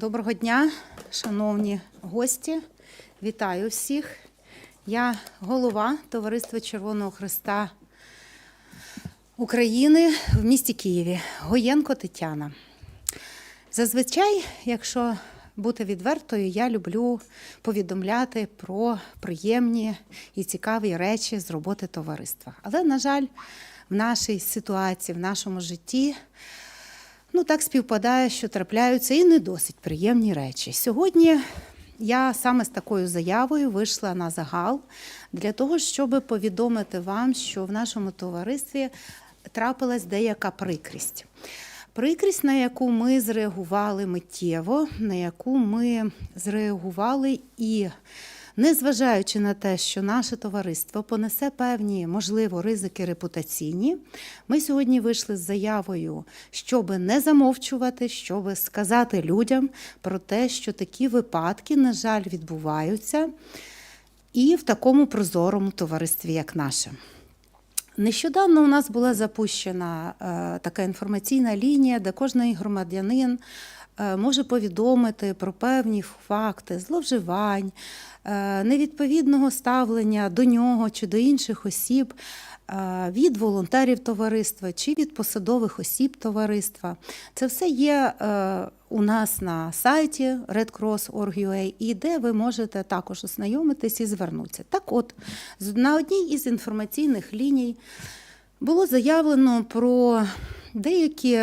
Доброго дня, шановні гості. Вітаю всіх. Я голова Товариства Червоного Христа України в місті Києві. Гоєнко Тетяна. Зазвичай, якщо бути відвертою, я люблю повідомляти про приємні і цікаві речі з роботи товариства. Але, на жаль, в нашій ситуації, в нашому житті Ну, так співпадає, що трапляються і не досить приємні речі. Сьогодні я саме з такою заявою вийшла на загал для того, щоб повідомити вам, що в нашому товаристві трапилась деяка прикрість. Прикрість, на яку ми зреагували миттєво, на яку ми зреагували і Незважаючи на те, що наше товариство понесе певні, можливо, ризики репутаційні, ми сьогодні вийшли з заявою, щоб не замовчувати, щоб сказати людям про те, що такі випадки, на жаль, відбуваються і в такому прозорому товаристві, як наше. Нещодавно у нас була запущена е, така інформаційна лінія, де кожний громадянин може повідомити про певні факти зловживань, е, невідповідного ставлення до нього чи до інших осіб. е, Від волонтерів товариства чи від посадових осіб товариства. Це все є е, у нас на сайті redcross.org.ua, і де ви можете також ознайомитись і звернутися. Так от, на одній із інформаційних ліній було заявлено про деякі,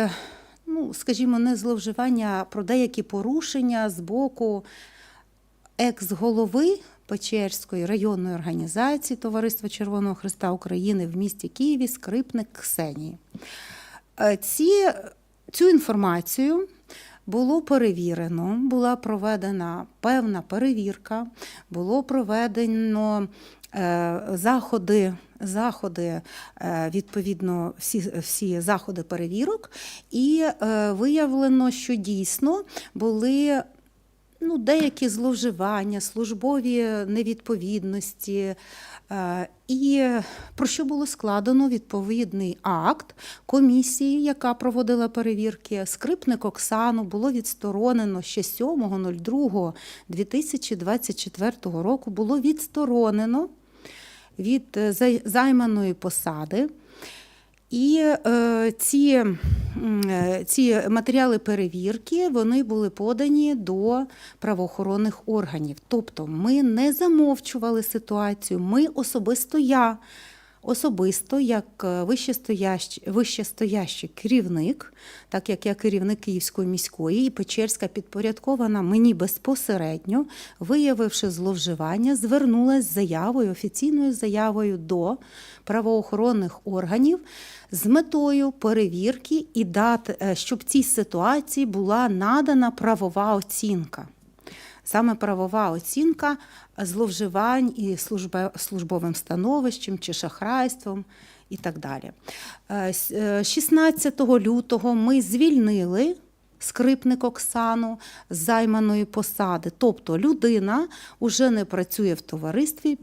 ну, скажімо, не зловживання, а про деякі порушення з боку екс-голови Печерської районної організації Товариства Червоного Христа України в місті Києві Скрипник Ксенії. Е, Ці, цю інформацію було перевірено, була проведена певна перевірка, було проведено е, заходи. Заходи, е, відповідно, всі, всі заходи перевірок, і е, виявлено, що дійсно були ну, деякі зловживання, службові невідповідності. Е, І про що було складено відповідний акт комісії, яка проводила перевірки. Скрипник Оксану було відсторонено ще 7.02.2024 року. Було відсторонено від е, займаної посади. І е, ці, е, ці матеріали перевірки вони були подані до правоохоронних органів. Тобто ми не замовчували ситуацію. Ми особисто я, особисто, як е, вищестоящий, вищестоящий керівник, так як я керівник Київської міської і Печерська підпорядкована мені безпосередньо, виявивши зловживання, звернулася з заявою, офіційною заявою до правоохоронних органів з метою перевірки і дати, е, щоб цій ситуації була надана правова оцінка. Саме правова оцінка зловживань і службовим становищем чи шахрайством і так далі. Е, с- е, 16 лютого ми звільнили скрипник Оксану з займаної посади. Тобто людина вже не працює в товаристві.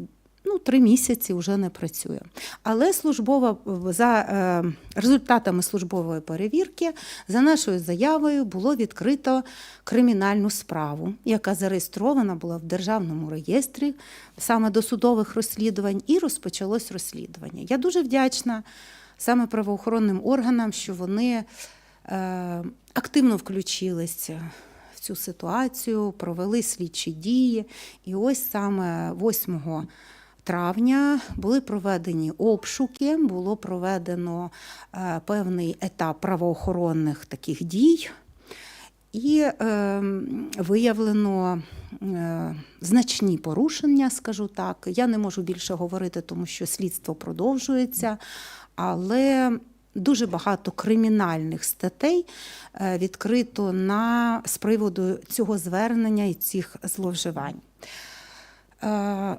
Ну, три місяці вже не працює. Але службова за е, результатами службової перевірки, за нашою заявою, було відкрито кримінальну справу, яка зареєстрована була в державному реєстрі саме до судових розслідувань, і розпочалось розслідування. Я дуже вдячна саме правоохоронним органам, що вони е, активно включилися цю ситуацію, провели слідчі дії. І ось саме 8 травня були проведені обшуки, було проведено е, певний етап правоохоронних таких дій. І е, виявлено е, значні порушення, скажу так. Я не можу більше говорити, тому що слідство продовжується, але дуже багато кримінальних статей е, відкрито на, з приводу цього звернення і цих зловживань. Е,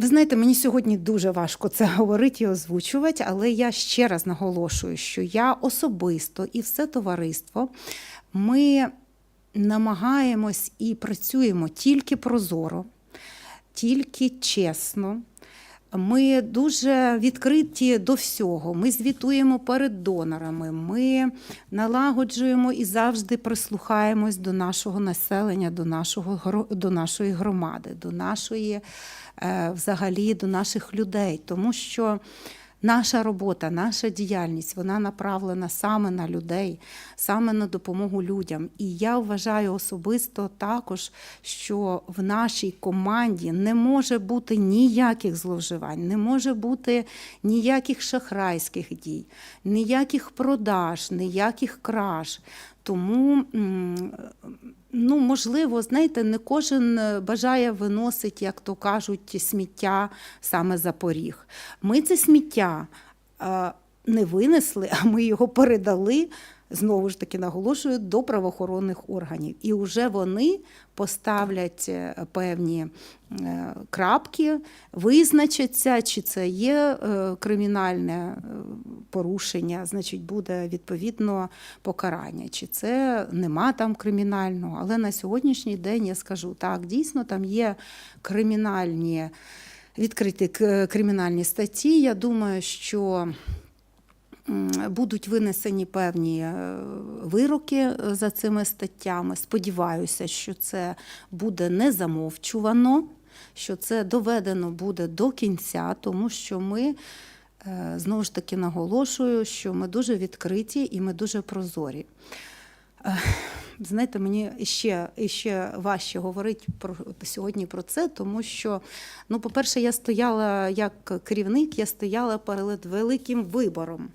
ви знаєте, мені сьогодні дуже важко це говорити і озвучувати, але я ще раз наголошую, що я особисто і все товариство ми намагаємось і працюємо тільки прозоро, тільки чесно. Ми дуже відкриті до всього. Ми звітуємо перед донорами. Ми налагоджуємо і завжди прислухаємось до нашого населення, до нашого до нашої громади, до нашої е, взагалі до наших людей, тому що. Наша робота, наша діяльність вона направлена саме на людей, саме на допомогу людям. І я вважаю особисто також, що в нашій команді не може бути ніяких зловживань, не може бути ніяких шахрайських дій, ніяких продаж, ніяких краж. Тому, ну, можливо, знаєте, не кожен е, бажає виносить, як то кажуть, сміття саме за поріг. Ми це сміття е, не винесли, а ми його передали. Знову ж таки наголошую до правоохоронних органів, і вже вони поставлять е, певні е, крапки, визначаться, чи це є е, кримінальне порушення, значить буде відповідно покарання, чи це нема там кримінального. Але на сьогоднішній день я скажу так, дійсно там є кримінальні відкриті кримінальні статті. Я думаю, що будуть винесені певні е, вироки е, за цими статтями. Сподіваюся, що це буде не замовчувано, що це доведено буде до кінця, тому що ми. е, Знову ж таки наголошую, що ми дуже відкриті і ми дуже прозорі. Знаєте, мені ще, ще важче говорити про сьогодні про це, тому що, ну, по-перше, я стояла як керівник, я стояла перед великим вибором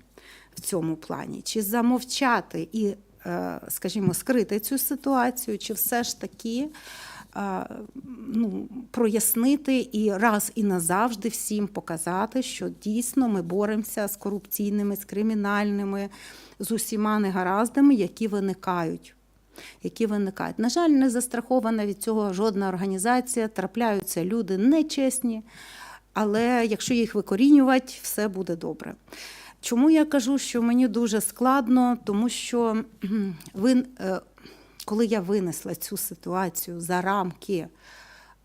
в цьому плані, чи замовчати і, е, скажімо, скрити цю ситуацію, чи все ж таки е, ну, прояснити і раз і назавжди всім показати, що дійсно ми боремося з корупційними, з кримінальними, з усіма негараздами, які виникають. Які виникають. На жаль, не застрахована від цього жодна організація, трапляються люди нечесні, але якщо їх викорінювати, все буде добре. Чому я кажу, що мені дуже складно, тому що е, коли я винесла цю ситуацію за рамки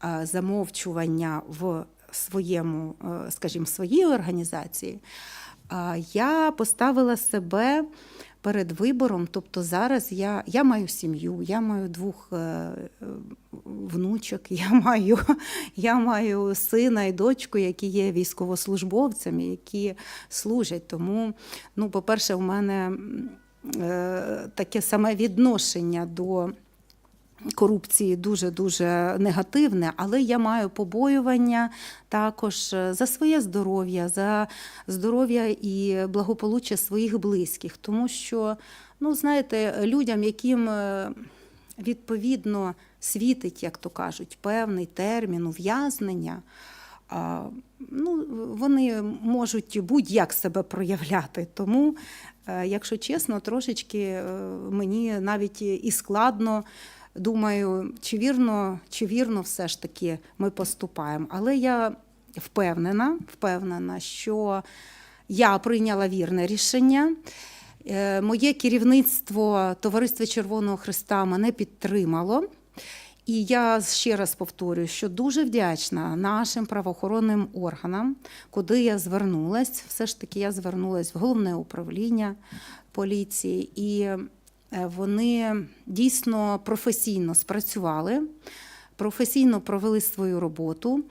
е, замовчування в своєму, е, скажімо, своїй організації, я поставила себе перед вибором. Тобто зараз я, я маю сім'ю, я маю двох е, внучок, я маю, я маю сина і дочку, які є військовослужбовцями, які служать. Тому, ну, по-перше, у мене е, таке саме відношення до. Корупції дуже дуже негативне, але я маю побоювання також е, за своє здоров'я, за здоров'я і благополуччя своїх близьких, тому що, ну знаєте, людям, яким е, відповідно світить, як то кажуть, певний термін ув'язнення. Ну, вони можуть будь-як себе проявляти. Тому, е, якщо чесно, трошечки мені навіть і складно. Думаю, чи вірно, чи вірно все ж таки ми поступаємо. Але я впевнена, впевнена, що я прийняла вірне рішення. Е, Моє керівництво Товариства Червоного Христа мене підтримало. І я ще раз повторюю, що дуже вдячна нашим правоохоронним органам, куди я звернулась. Все ж таки, я звернулась в головне управління поліції, і вони дійсно професійно спрацювали, професійно провели свою роботу.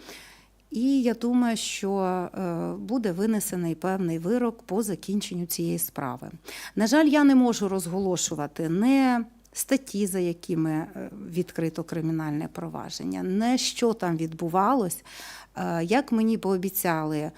І я думаю, що е, буде винесений певний вирок по закінченню цієї справи. На жаль, я не можу розголошувати не статті, за якими е, відкрито кримінальне провадження, не що там відбувалось. Е, Як мені пообіцяли е,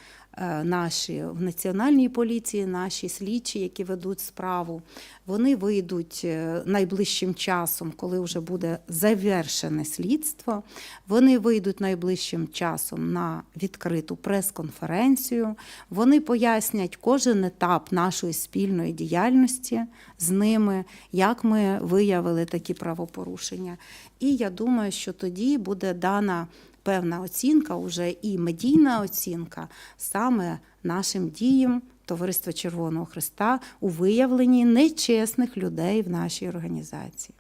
наші в національній поліції, наші слідчі, які ведуть справу, вони вийдуть е, найближчим часом, коли вже буде завершене слідство. Вони вийдуть найближчим часом на відкриту прес-конференцію. Вони пояснять кожен етап нашої спільної діяльності з ними, як ми виявили такі правопорушення. І я думаю, що тоді буде дана певна оцінка, уже і медійна оцінка саме нашим діям Товариства Червоного Христа у виявленні нечесних людей в нашій організації.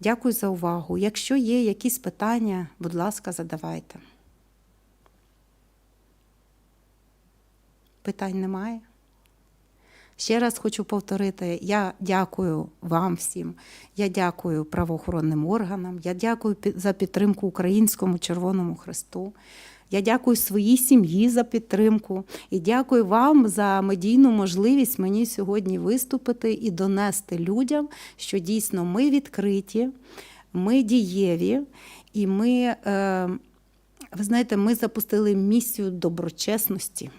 Дякую за увагу. Якщо є якісь питання, будь ласка, задавайте. Питань немає. Ще раз хочу повторити: я дякую вам всім. Я дякую правоохоронним органам. Я дякую за підтримку Українському Червоному Хресту. Я дякую своїй сім'ї за підтримку і дякую вам за медійну можливість мені сьогодні виступити і донести людям, що дійсно ми відкриті, ми дієві, і ми, е, ви знаєте, ми запустили місію доброчесності.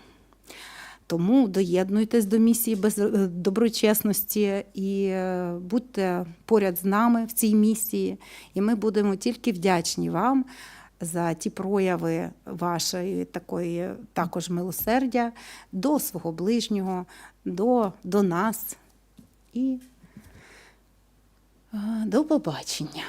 Тому доєднуйтесь до місії без е, доброчесності і е, будьте поряд з нами в цій місії. І ми будемо тільки вдячні вам за ті прояви вашої такої також милосердя до свого ближнього, до, до нас. І е, до побачення.